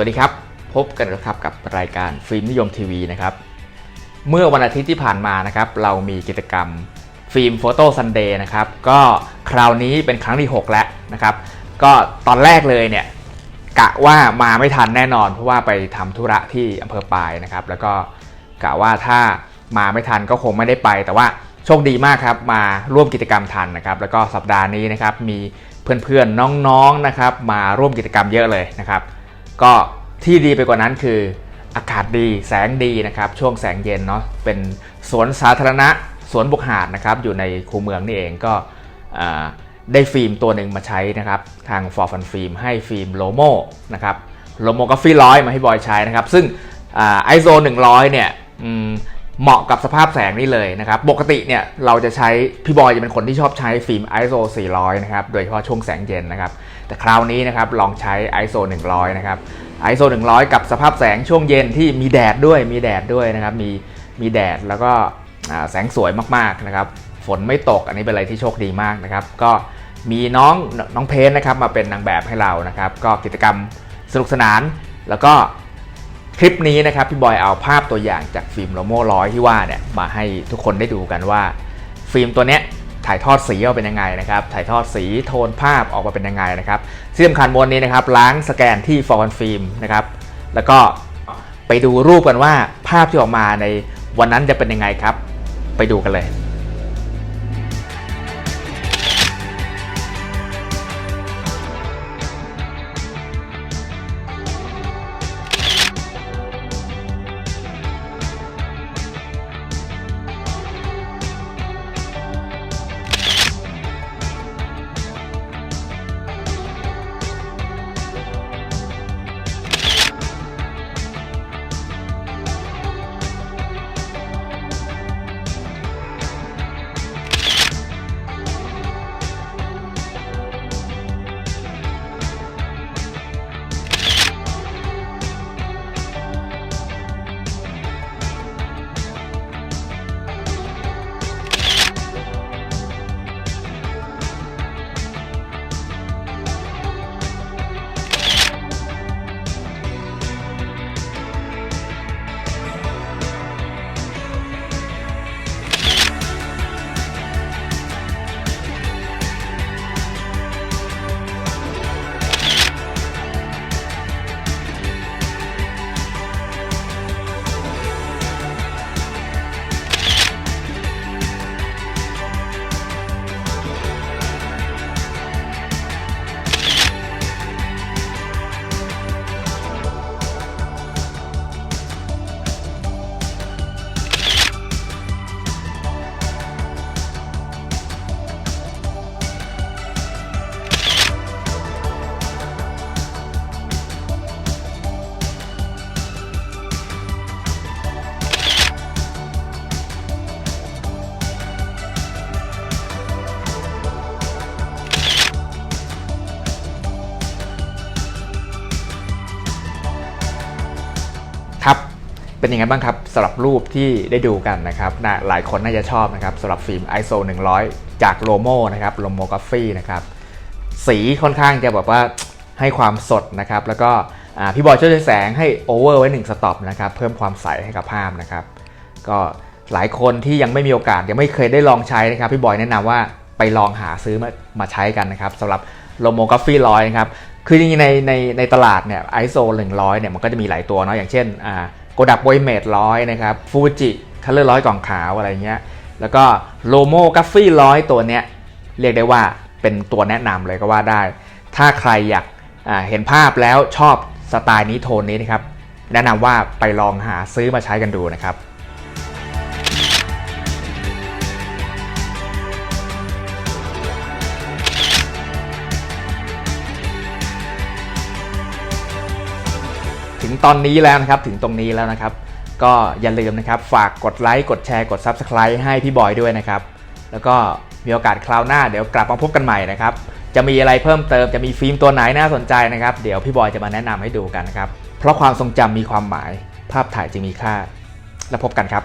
สวัสดีครับ พบกันแล้วครับกับรายการฟิล์มนิยมทีวีนะครับ เมื่อวันอาทิตย์ที่ผ่านมานะครับ เรามีกิจกรรมฟิล์มโฟโต้ซันเดย์นะครับ ก็คราวนี้เป็นครั้งที่ 6 แล้วนะครับ ก็ตอนแรกเลยเนี่ยกะว่ามาไม่ทันแน่นอน เพราะว่าไปทำธุระที่อำเภอปายนะครับ แล้วก็กะว่าถ้ามาไม่ทันก็คงไม่ได้ไป แต่ว่าโชคดีมากครับมาร่วมกิจกรรมทันนะครับ แล้วก็สัปดาห์นี้นะครับมีเพื่อนๆน้องๆนะครับ มาร่วมกิจกรรมเยอะเลยนะครับ ก็ที่ดีไปกว่านั้นคืออากาศดีแสงดีนะครับ ช่วงแสงเย็นเนาะเป็นสวนสาธารณะสวนบุกหาดนะครับ อยู่ในคูเมืองนี่เองก็ได้ฟิล์มตัวหนึ่งมาใช้นะครับ ทางฟอร์ฟันฟิล์มให้ฟิล์มโลโมนะครับโลโมกาฟีร้อยมาให้บอยใช้นะครับ ซึ่งไอโซ100เนี่ย เหมาะกับสภาพแสงนี่เลยนะครับ ปกติเนี่ยเราจะใช้พี่บอยจะเป็นคนที่ชอบใช้ฟิล์ม ISO 400 นะครับ โดยเฉพาะช่วงแสงเย็นนะครับ แต่คราวนี้นะครับลองใช้ ISO 100 นะครับ ISO 100 กับสภาพแสงช่วงเย็นที่มีแดดด้วยมีแดดด้วยนะครับ มีมีแดดแล้วก็แสงสวยมากๆนะครับ ฝนไม่ตกอันนี้เป็นอะไรที่โชคดีมากนะครับ ก็มีน้องน้องเพนนะครับมาเป็นนางแบบให้เรานะครับ ก็กิจกรรมสนุกสนานแล้วก็ คลิปนี้นะครับพี่บอยเอาภาพตัวอย่างจากฟิล์มโลโม่ร้อยที่ว่าเนี่ยมาให้ทุกคนได้ดูกันว่า ฟิล์มตัวเนี้ยถ่ายทอดสีออกเป็นยังไงนะครับถ่ายทอดสีโทนภาพออกมาเป็นยังไงนะครับที่สำคัญบนนี้นะครับล้างสแกนที่ฟอร์ฟิล์มนะครับแล้วก็ไปดูรูปกันว่าภาพที่ออกมาในวันนั้นจะเป็นยังไงครับ ไปดูกันเลย เป็นยังไงบ้างครับสำหรับรูปที่ได้ดูกันนะครับน่าหลายคนน่าจะชอบนะครับสำหรับฟิล์ม ISO 100 จากโลโมนะครับโลโมกราฟีนะครับสีค่อนข้างจะแบบว่าให้ความสดนะครับแล้วก็พี่บอยช่วยแสงให้โอเวอร์ไว้ 1 สต็อปนะครับเพิ่มความใสให้กับภาพนะครับก็หลายคนที่ยังไม่มีโอกาสยังไม่เคยได้ลองใช้นะครับพี่บอยแนะนำว่าไปลองหาซื้อมามาใช้กันนะครับสำหรับโลโมกราฟีร้อยนะครับคือจริงๆในในในตลาดเนี่ย ISO 100เนี่ยมันก็จะมีหลายตัวเนาะอย่างเช่นอ่า กดักโบยเมดร้อยนะครับฟูจิคัลเลอร์ร้อยกล่องขาวอะไรเงี้ยแล้วก็โลโมกราฟี่ร้อยตัวเนี้ยเรียกได้ว่าเป็นตัวแนะนำเลยก็ว่าได้ ถ้าใครอยากเห็นภาพแล้วชอบสไตล์นี้โทนนี้นะครับ แนะนำว่าไปลองหาซื้อมาใช้กันดูนะครับ งตอนนี้แล้วนะครับถึงตรงนี้แล้วนะครับ ก็อย่าลืมนะครับ ฝากกดไลค์กดแชร์กด Subscribe ให้พี่บอยด้วยนะครับ แล้วก็มีโอกาสคราวหน้าเดี๋ยวกลับมาพบกันใหม่นะครับ จะมีอะไรเพิ่มเติมจะมีฟิล์มตัวไหนน่าสนใจนะครับ เดี๋ยวพี่บอยจะมาแนะนำให้ดูกันนะครับ เพราะความทรงจำมีความหมาย ภาพถ่ายจึงมีค่า แล้วพบกันครับ